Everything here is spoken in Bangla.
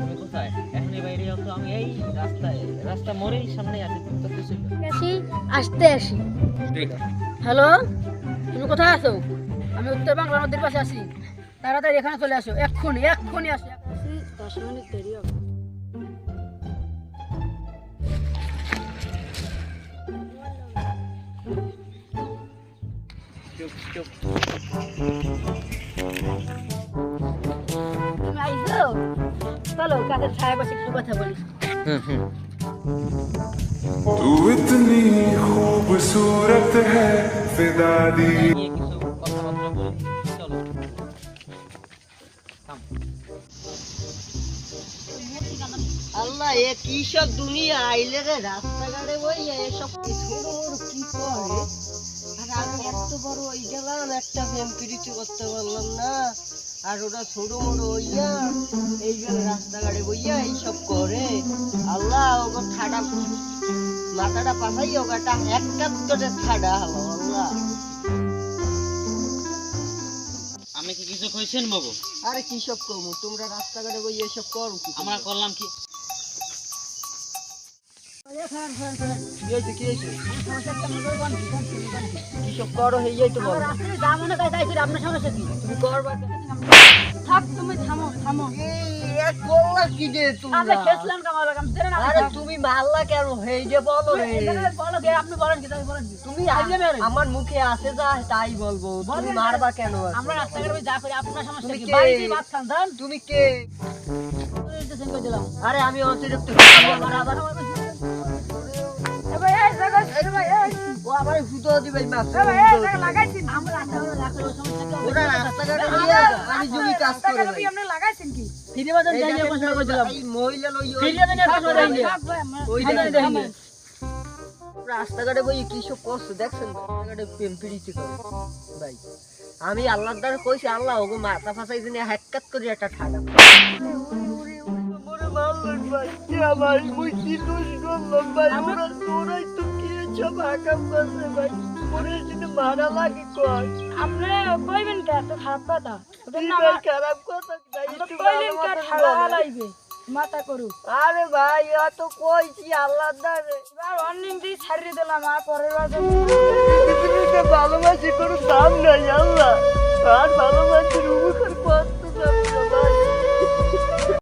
তুমি কোথায়? এখনই বাইরে যাও তো আমি এই রাস্তায় রাস্তা মোড়েই সামনে আছি তুমি তো কিছু আসি আসতে আসি। হ্যালো? তুমি কোথায় আছো? আমি উত্তর বাংলা নদীর পাশে আছি। তাড়াতাড়ি এখানে চলে আসো এক্ষুনি এক্ষুনি আসো। আসি দশ মিনিট দেরি হবে। চুপ চুপ। আল্লাহ এ কি সব দুনিয়া? আইলে রে রাস্তাঘাটে এসব কি ছোট আর আমি এত বড় ওই গেলাম একটা প্রেম প্রীতি করতে পারলাম না। আর ওরা ছোট বড় হইয়া এই গেলে রাস্তাঘাটে বইয়া এইসব করে। আল্লাহ ওগো ঠাডা মাথাটা পাঠাই ওগাটা এক কাপ করে ঠাডা হলো আল্লাহ। আমি কি কিছু কইছেন বাবু? আরে কি সব করব তোমরা রাস্তাঘাটে বইয়া এসব করো কি আমরা করলাম কি? কি সব করো হইয়াই তো বলো। মনে আপনার সমস্যা কি? তুমি করবা? থাক তুমি থামো থামো। এই, এক করলা কি যে আমরা তোমরা? কামাল কাম জেনে না আরে তুমি মারলা কেন? হেই যে বলো রে। বলো গে আপনি বলেন কি তাই বলেন তুমি আমার মুখে আসে যা তাই বলব। তুমি মারবা কেন আমরা রাস্তাঘাটে যা করি আপনার সমস্যা তুমি কি? কে? বাড়িতে ভাত খান তুমি কে? করে দিলাম। আরে আমি অতিরিক্ত আবার আমি জমি কাজ করে আপনি লাগাইছেন কি ফিরে বাজার যাই যে ঘোষণা এই মহিলা লই ফিরে বাজার ঘোষণা করে ওই ওই দেখেন, দেখেন দেখেন। রাস্তাঘাটে বই কি সব করছে দেখছেন রাস্তাঘাটে প্রেম করে ভাই আমি আল্লাহর দ্বারা কইছি আল্লাহ ওগো মাথা ফাঁসাই দিনে হ্যাকাত করে একটা ঠাডা আমার মুই কি দোষ করলাম ভাই ওরা তোরাই তো কি সব হাকাম করছে ভাই। ওরে যদি মারা লাগে কর আপনি কইবেন কে এত খারাপ কথা? ওদের খারাপ কথা? তাই একটু কইলেন কে ঠাড়া বলো। মাথা করু। আরে ভাই এত কইছি আল্লাহর দ্বারে এবার অর্নিং দিয়ে ছাড়িয়ে দিলাম আর পরের বার পৃথিবীতে ভালোবাসি কোনো দাম নাই আল্লাহ। আর ভালোবাসির উপকার কর।